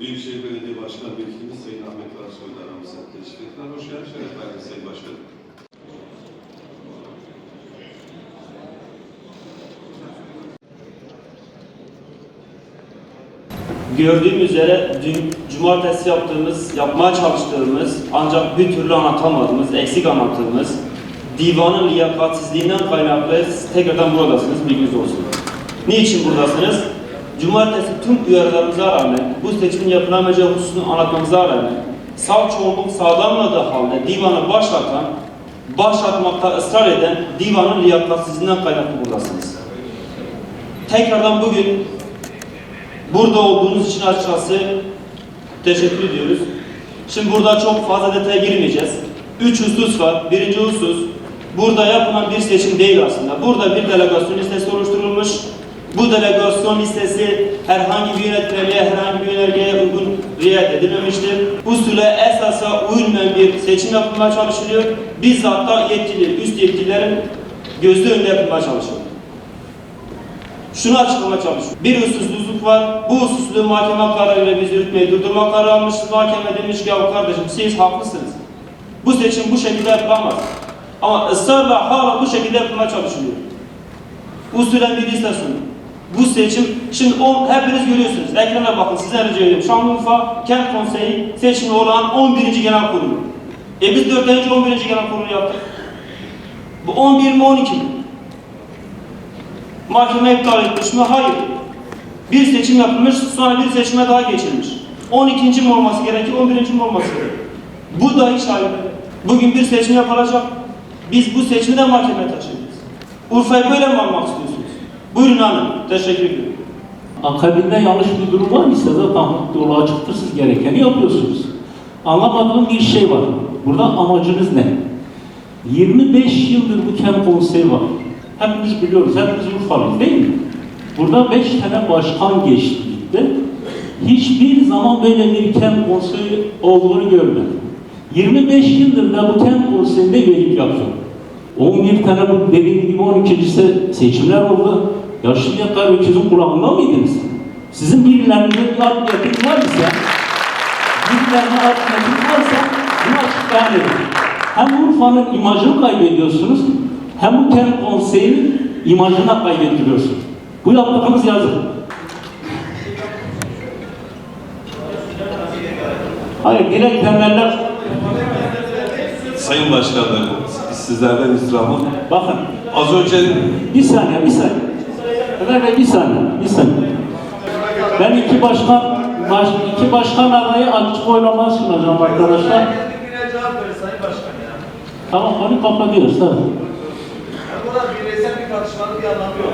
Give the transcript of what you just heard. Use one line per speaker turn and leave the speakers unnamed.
Büyükşehir Belediye Başkan Vekilimiz Sayın Ahmet Arsoy da aramıza teşrif ettiler. Hoş geldiniz, şeref verdiniz Sayın Başkanım.
Gördüğüm üzere dün cumartesi yaptığımız, yapmaya çalıştığımız ancak bir türlü anlatamadığımız, eksik anlattığımız divanın liyakatsizliğinden kaynaklı tekrardan buradasınız, bilginiz olsun. Niçin buradasınız? Cumartesi tüm uyarılarımıza rağmen, bu seçimin yapılamayacağı hususunu anlatmamıza rağmen, sağ çoğunluk sağlanmadığı halde divanı başlatan, başlatmakta ısrar eden divanın liyakatsizliğinden kaynaklı buradasınız. Tekrardan bugün Burada olduğunuz için açıkçası teşekkür ediyoruz. Şimdi burada çok fazla detaya girmeyeceğiz. Üç husus var. Birinci husus, burada yapılan bir seçim değil aslında. Burada bir delegasyon listesi oluşturulmuş. Bu delegasyon listesi herhangi bir yönetmeliğe, herhangi bir yönergeye uygun riayet edilmemiştir. Usule, esasa uyulmayan bir seçim yapılmaya çalışılıyor. Bizzat da yetkili, üst yetkililerin gözü önünde yapılmaya çalışılıyor şunu açıklamaya çalışıyor. Bir hususuzluk var. Bu hususluğu mahkeme kararıyla biz yürütmeyi durdurma kararı almışız. Mahkeme demiş ki ya kardeşim siz haklısınız. Bu seçim bu şekilde yapılamaz. Ama ısrarla hala bu şekilde yapılmaya çalışılıyor. Usulen bir liste sunun. Bu seçim, şimdi o, hepiniz görüyorsunuz. Ekrana bakın size rica ediyorum. Şanlıurfa Kent Konseyi seçimi olan 11. Genel Kurulu. E biz 4. 11. Genel Kurulu yaptık. Bu 11 mi 12 mi? Mahkeme iptal etmiş mi? Hayır. Bir seçim yapılmış, sonra bir seçime daha geçilmiş. 12. mi olması gerekir, 11. mi olması gerekir? Bu da hiç ayrı. Bugün bir seçim yapılacak. Biz bu seçimi de mahkemeye taşıyacağız. Urfa'yı böyle mi almak istiyorsunuz? Buyurun hanım. Teşekkür ediyorum.
Akabinde yanlış bir durum var ise zaten yolu açıktır siz gerekeni yapıyorsunuz. Anlamadığım bir şey var. Burada amacınız ne? 25 yıldır bu kent konseyi var. Hepimiz biliyoruz, hepimiz Urfalıyız değil mi? Burada 5 tane başkan geçti gitti. Hiçbir zaman böyle bir kent konseyi olduğunu görmedim. 25 yıldır da bu kent konseyinde üyelik yapıyorum. 11 tane bu dediğim gibi 12. se- seçimler oldu. Ya şimdiye kadar öküzün kulağında mıydınız? Sizin birilerinde bir art niyetiniz var ise, birilerine art niyetiniz varsa bunu açıklayan edin. Hem Urfa'nın imajını kaybediyorsunuz, hem bu kent konseyinin imajını da kaybettiriyorsunuz. Bu yaptığınız yazık. Hayır, direkt temeller,
Sayın Başkanlarım, sizlerden istirhamım.
bakın,
Az önce
Bir saniye, bir saniye. Ömer Bey bir saniye, bir saniye. Ben iki başkan, baş, iki başkan adayı açık oylamaya sunacağım arkadaşlar. Tamam, onu kapatıyoruz. Tamam.
Ya burada bireysel bir tartışmanın bir anlamı yok.